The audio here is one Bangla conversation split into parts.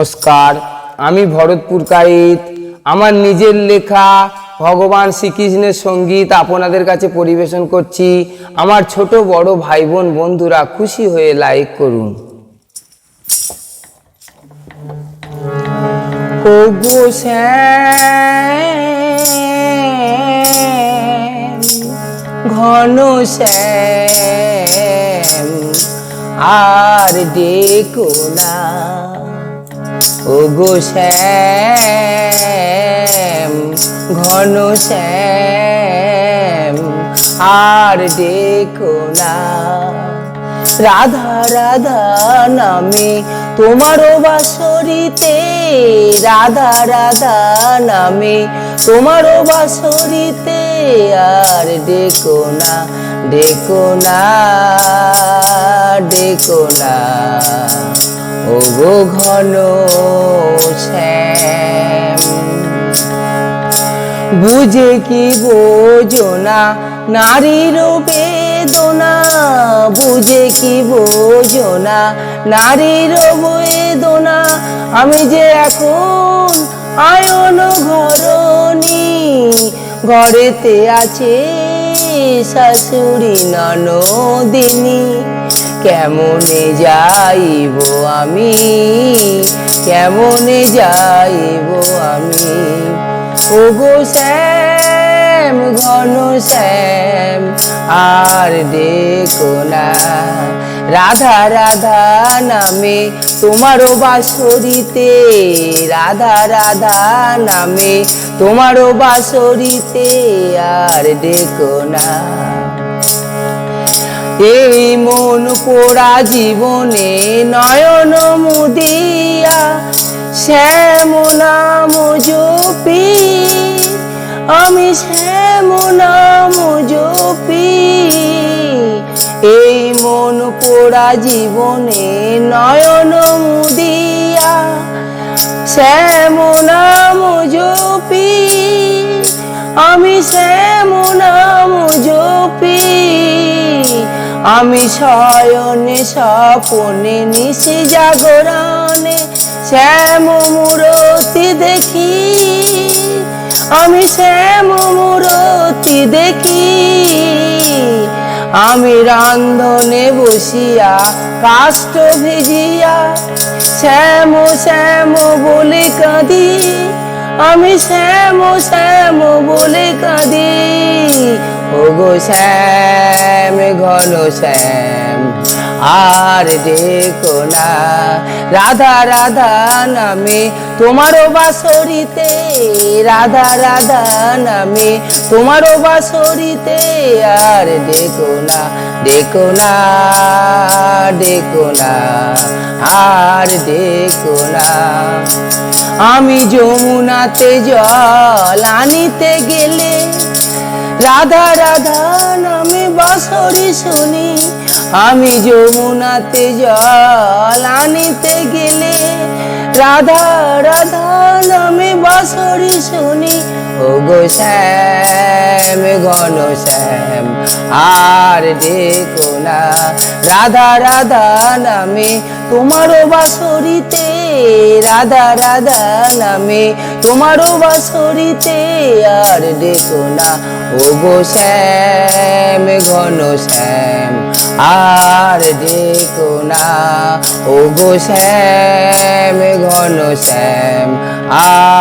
নমস্কার, আমি ভরতপুর কাইত আমার নিজের লেখা ভগবান শ্রীকৃষ্ণের সংগীত আপনাদের কাছে পরিবেশন করছি। আমার ছোট বড় ভাই বোন বন্ধুরা খুশি হয়ে লাইক করুন। ওগো শ্যাম, ঘন শ্যাম, আর ডেকো না। ওগো শ্যাম, ঘন শ্যাম, আর ডেকো না। রাধা রাধা নামে তোমারও বাসরিতে রাধা রাধা নামে তোমারও বাসরিতে আর ডেকো না ডেকো না ডেকো না। ও গো ঘন বুঝে কি বোঝো না, নারীর বেদনা। বুঝে কি বোঝো না, নারীর বেদনা। আমি যে এখন আয়ন ঘরনি ঘরেতে আছে শাশুড়ি ননদিনী, কেমনে যাইব আমি? কেমনে যাইব আমি? ওগো শ্যাম, ঘন শ্যাম, আর দেখো না রাধা রাধা নামে তোমারও বাসরিতে রাধা রাধা নামে তোমারও বাসরিতে আর দেখো না। এই মন পোড়া জীবনে নয়ন মুদিয়া, শ্যাম নাম আমি শ্যাম পোড়া জীবনে নয়ন মুদিয়া, শ্যাম নাম জপি, আমি শ্যাম নাম জপি, আমি শয়নে স্বপনে নিশি জাগরণে শ্যাম মূরতি দেখি, আমি শ্যাম মূরতি দেখি। আমি রান্ধনে বসিয়া কাষ্ট ভিজিয়া, শ্যাম শ্যাম বলে কাঁদি। আমি শ্যাম শ্যাম বলে কাঁদি। ওগো শ্যাম, ঘন শ্যাম। আর দেখো না। রাধা রাধা নামে তোমারও বাসরিতে রাধা রাধা নামে তোমারও বাসরিতে আর দেখো না দেখো না দেখো না, আর দেখো না। আমি যমুনাতে জল আনিতে গেলে, রাধা রাধা নামে বাসরি শুনি আমি যমুনাতে জল আনিতে গেলে রাধা রাধা, নামে বাসরি শুনি। ও গো শ্যাম, ঘন শ্যাম, আর দেখো না। রাধা রাধা, নামে তোমারও বাসরিতে রাধা রাধা, নামে তোমারও বাসরিতে আর দেখো না। ও গো শ্যাম, ঘন শ্যাম, আর দেখো না। ও গো শ্যাম ঘন শ্যাম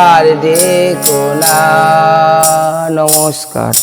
আর দেখো না নমস্কার।